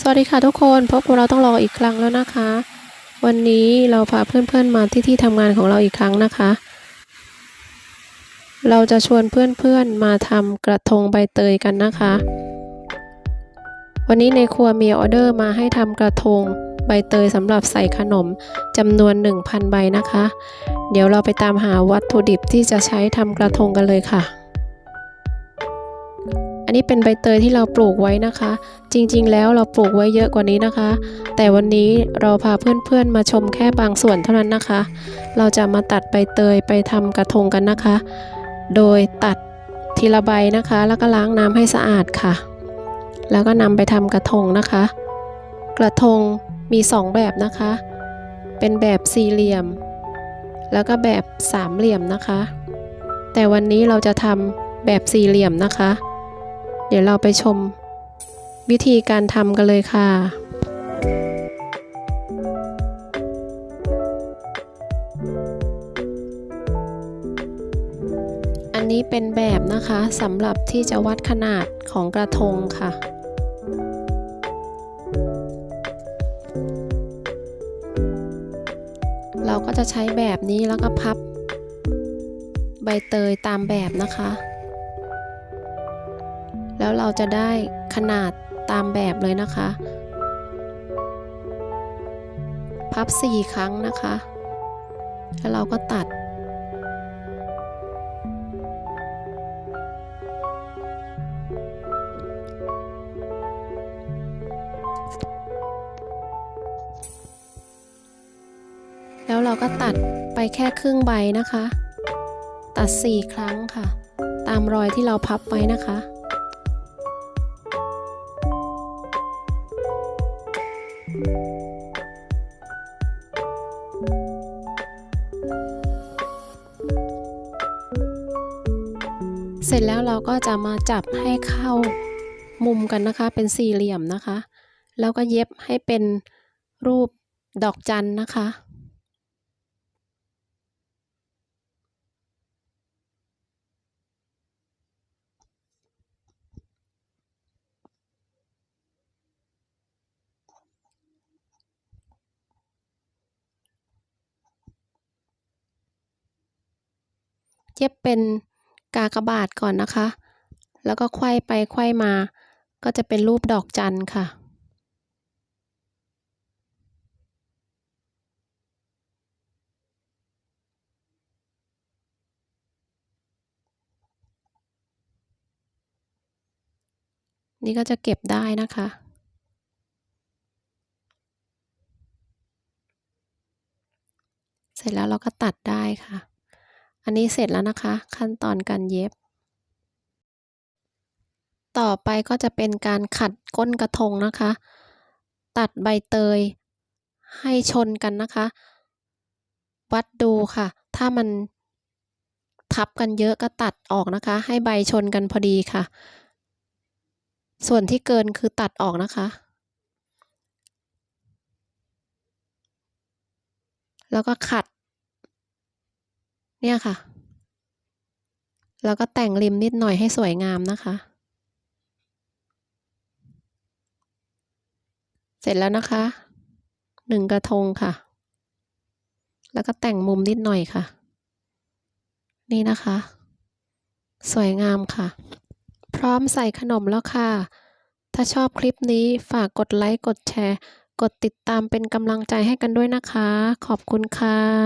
สวัสดีค่ะทุกคนพบกับเราต้องรออีกครั้งแล้วนะคะ วันนี้เราพาเพื่อนๆมาที่ที่ทำงานของเราอีกครั้งนะคะ เราจะชวนเพื่อนๆมาทำกระทงใบเตยกันนะคะ วันนี้ในครัวมีออเดอร์มาให้ทำกระทงใบเตยสำหรับใส่ขนมจำนวน 1,000 ใบนะคะ เดี๋ยวเราไปตามหาวัตถุดิบที่จะใช้ทำกระทงกันเลยค่ะ อันนี้เป็นใบเตยที่เราปลูกไว้นะคะ จริงๆ แล้วเราปลูกไว้เยอะกว่านี้นะคะ แต่วันนี้เราพาเพื่อนๆมาชมแค่บางส่วนเท่านั้นนะคะ เราจะมาตัดใบเตยไปทำกระทงกันนะคะ โดยตัดทีละใบนะคะ แล้วก็ล้างน้ำให้สะอาดค่ะ แล้วก็นำไปทำกระทงนะคะ กระทงมี 2 แบบนะคะ เป็นแบบสี่เหลี่ยม แล้วก็แบบสามเหลี่ยมนะคะ แต่วันนี้เราจะทำแบบสี่เหลี่ยมนะคะ เดี๋ยวเราไปชม วิธีการทำกันเลยค่ะอันนี้เป็นแบบนะคะสำหรับที่จะวัดขนาดของกระทงค่ะ เราก็จะใช้แบบนี้แล้วก็พับ ใบเตยตามแบบนะคะ แล้วเราจะได้ขนาดตามแบบเลยนะคะ พับ 4 ครั้งนะคะ แล้วเราก็ตัด แล้วเราก็ตัดไปแค่ครึ่งใบนะคะ ตัด 4 ครั้งค่ะ ตามรอยที่เราพับไว้นะคะ เสร็จแล้วเราก็จะมาจับให้เข้ามุมกันนะคะ เป็นสี่เหลี่ยมนะคะ แล้วก็เย็บให้เป็นรูปดอกจันนะคะ เย็บเป็น กากบาทก่อนนะคะ แล้วก็ไขว้ไปไขว้มา ก็จะเป็นรูปดอกจันค่ะ นี่ก็จะเก็บได้นะคะเสร็จแล้วเราก็ตัดได้ค่ะ อันนี้เสร็จแล้วนะคะ ขั้นตอนการเย็บ ต่อไปก็จะเป็นการขัดก้นกระทงนะคะ ตัดใบเตยให้ชนกันนะคะ วัดดูค่ะ ถ้ามันทับกันเยอะก็ตัดออกนะคะ ให้ใบชนกันพอดีค่ะ ส่วนที่เกินคือตัดออกนะคะ แล้วก็ขัด เนี่ยค่ะ แล้วก็แต่งริมนิดหน่อยให้สวยงามนะคะ เสร็จแล้วนะคะหนึ่งกระทงค่ะ แล้วก็แต่งมุมนิดหน่อยค่ะ นี่นะคะ สวยงามค่ะ พร้อมใส่ขนมแล้วค่ะ ถ้าชอบคลิปนี้ฝากกดไลค์ กดแชร์ กดติดตามเป็นกำลังใจให้กันด้วยนะคะ ขอบคุณค่ะ